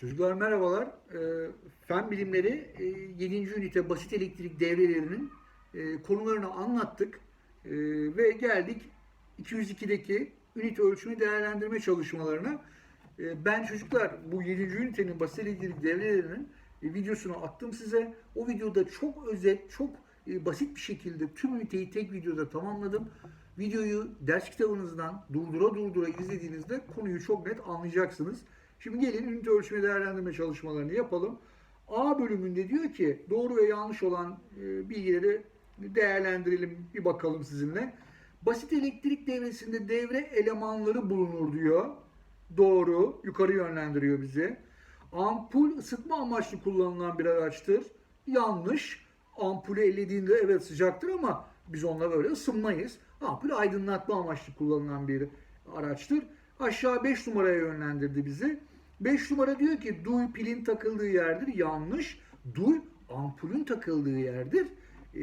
Çocuklar merhabalar. Ee, Fen bilimleri e, 7. ünite basit elektrik devrelerinin e, konularını anlattık. E, ve geldik 202'deki ünite ölçümü değerlendirme çalışmalarına. E, ben çocuklar bu 7. ünitenin basit elektrik devrelerinin e, videosunu attım size. O videoda çok özet, çok e, basit bir şekilde tüm üniteyi tek videoda tamamladım. Videoyu ders kitabınızdan durdura durdura izlediğinizde konuyu çok net anlayacaksınız. Şimdi gelin ünite ölçme değerlendirme çalışmalarını yapalım. A bölümünde diyor ki doğru ve yanlış olan e, bilgileri değerlendirelim bir bakalım sizinle. Basit elektrik devresinde devre elemanları bulunur diyor. Doğru. Yukarı yönlendiriyor bizi. Ampul ısıtma amaçlı kullanılan bir araçtır. Yanlış. Ampulü ellediğinde evet sıcaktır ama biz onunla böyle ısınmayız. Ampul aydınlatma amaçlı kullanılan bir araçtır. Aşağı 5 numaraya yönlendirdi bizi. 5 numara diyor ki duy pilin takıldığı yerdir. Yanlış. Duy ampulün takıldığı yerdir. E,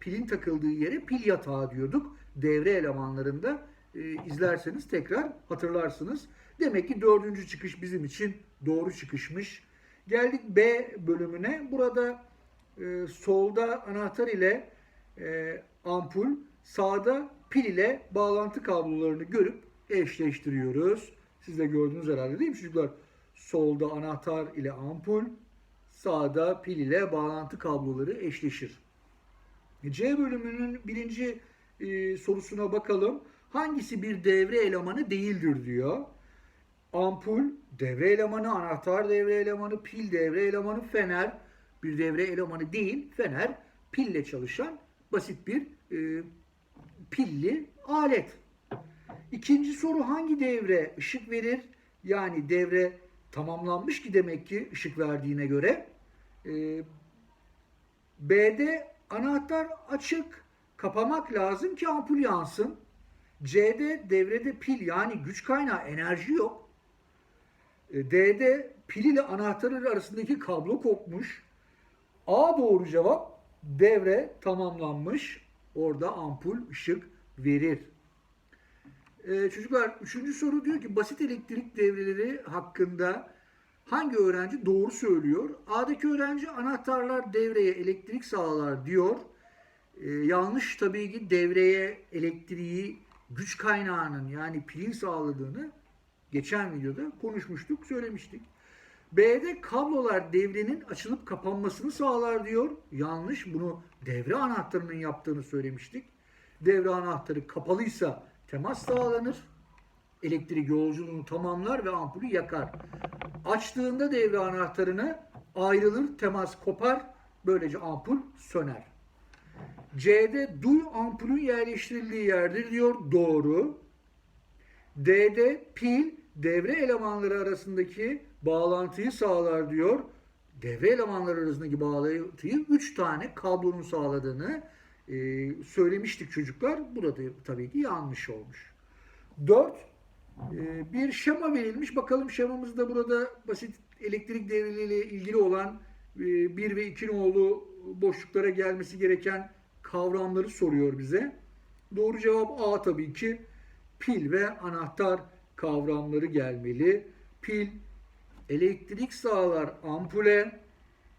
pilin takıldığı yere pil yatağı diyorduk. Devre elemanlarında e, izlerseniz tekrar hatırlarsınız. Demek ki dördüncü çıkış bizim için doğru çıkışmış. Geldik B bölümüne. Burada e, solda anahtar ile e, ampul, sağda pil ile bağlantı kablolarını görüp eşleştiriyoruz. Siz de gördünüz herhalde değil mi çocuklar? Solda anahtar ile ampul, sağda pil ile bağlantı kabloları eşleşir. C bölümünün birinci e, sorusuna bakalım. Hangisi bir devre elemanı değildir diyor. Ampul, devre elemanı, anahtar devre elemanı, pil devre elemanı, fener bir devre elemanı değil. Fener pille çalışan basit bir e, pilli alet. İkinci soru hangi devre ışık verir? Yani devre tamamlanmış ki demek ki ışık verdiğine göre. Ee, B'de anahtar açık kapamak lazım ki ampul yansın. C'de devrede pil yani güç kaynağı enerji yok. Ee, D'de pil ile anahtarın arasındaki kablo kopmuş. A doğru cevap devre tamamlanmış. Orada ampul ışık verir. Ee, çocuklar üçüncü soru diyor ki basit elektrik devreleri hakkında hangi öğrenci doğru söylüyor? A'daki öğrenci anahtarlar devreye elektrik sağlar diyor. Ee, yanlış tabii ki devreye elektriği güç kaynağının yani pilin sağladığını geçen videoda konuşmuştuk, söylemiştik. B'de kablolar devrenin açılıp kapanmasını sağlar diyor. Yanlış. Bunu devre anahtarının yaptığını söylemiştik. Devre anahtarı kapalıysa temas sağlanır. Elektrik yolculuğunu tamamlar ve ampulü yakar. Açtığında devre anahtarını ayrılır, temas kopar. Böylece ampul söner. C'de duy ampulün yerleştirildiği yerdir diyor. Doğru. D'de pil devre elemanları arasındaki bağlantıyı sağlar diyor. Devre elemanları arasındaki bağlantıyı 3 tane kablonun sağladığını e, söylemiştik çocuklar. Bu da tabii ki yanlış olmuş. 4. E, bir şema verilmiş. Bakalım şemamızda burada basit elektrik devreleriyle ilgili olan e, 1 ve 2 nolu boşluklara gelmesi gereken kavramları soruyor bize. Doğru cevap A tabii ki. Pil ve anahtar kavramları gelmeli. Pil elektrik sağlar ampule.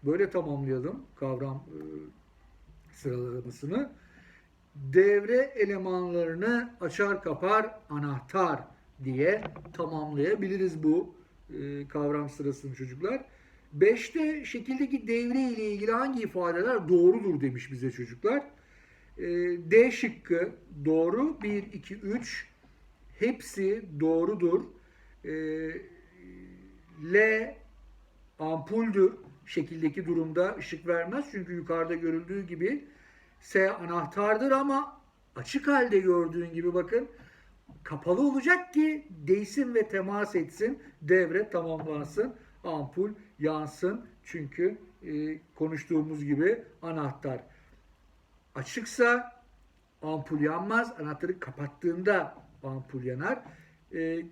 Böyle tamamlayalım kavram e, sıralamasını. Devre elemanlarını açar kapar anahtar diye tamamlayabiliriz bu e, kavram sırasını çocuklar. 5'te şekildeki devre ile ilgili hangi ifadeler doğrudur demiş bize çocuklar. E, D şıkkı doğru. 1, 2, 3 hepsi doğrudur. E, L ampuldür. Şekildeki durumda ışık vermez. Çünkü yukarıda görüldüğü gibi S anahtardır ama açık halde gördüğün gibi bakın kapalı olacak ki değsin ve temas etsin. Devre tamamlansın. Ampul yansın. Çünkü e, konuştuğumuz gibi anahtar açıksa ampul yanmaz. Anahtarı kapattığında ampul yanar. E,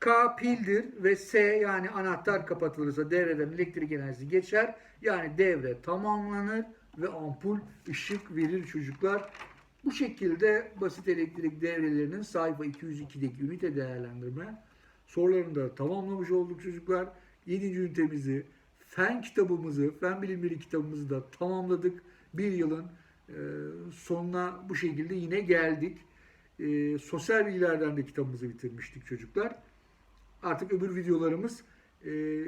K pildir ve S yani anahtar kapatılırsa devreden elektrik enerjisi geçer. Yani devre tamamlanır ve ampul ışık verir çocuklar. Bu şekilde basit elektrik devrelerinin sayfa 202'deki ünite değerlendirme sorularını da tamamlamış olduk çocuklar. 7. ünitemizi, fen kitabımızı, fen bilimleri kitabımızı da tamamladık. Bir yılın e, sonuna bu şekilde yine geldik. E, sosyal bilgilerden de kitabımızı bitirmiştik çocuklar. Artık öbür videolarımız e,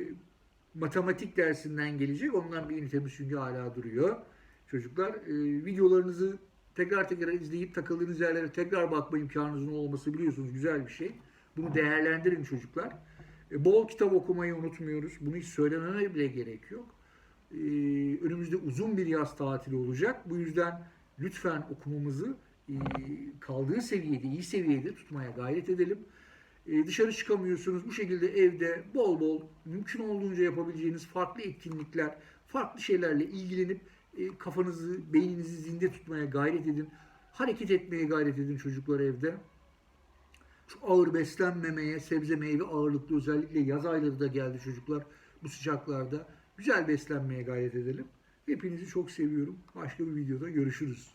matematik dersinden gelecek. Ondan bir ünitemiz çünkü hala duruyor. Çocuklar e, videolarınızı tekrar tekrar izleyip takıldığınız yerlere tekrar bakma imkanınızın olması biliyorsunuz güzel bir şey. Bunu değerlendirin çocuklar. E, bol kitap okumayı unutmuyoruz. Bunu hiç söylememe bile gerek yok. E, önümüzde uzun bir yaz tatili olacak. Bu yüzden lütfen okumamızı e, kaldığı seviyede, iyi seviyede tutmaya gayret edelim. E, dışarı çıkamıyorsunuz. Bu şekilde evde bol bol mümkün olduğunca yapabileceğiniz farklı etkinlikler, farklı şeylerle ilgilenip e, kafanızı, beyninizi zinde tutmaya gayret edin. Hareket etmeye gayret edin çocuklar evde. Şu ağır beslenmemeye, sebze meyve ağırlıklı özellikle yaz ayları da geldi çocuklar bu sıcaklarda. Güzel beslenmeye gayret edelim. Hepinizi çok seviyorum. Başka bir videoda görüşürüz.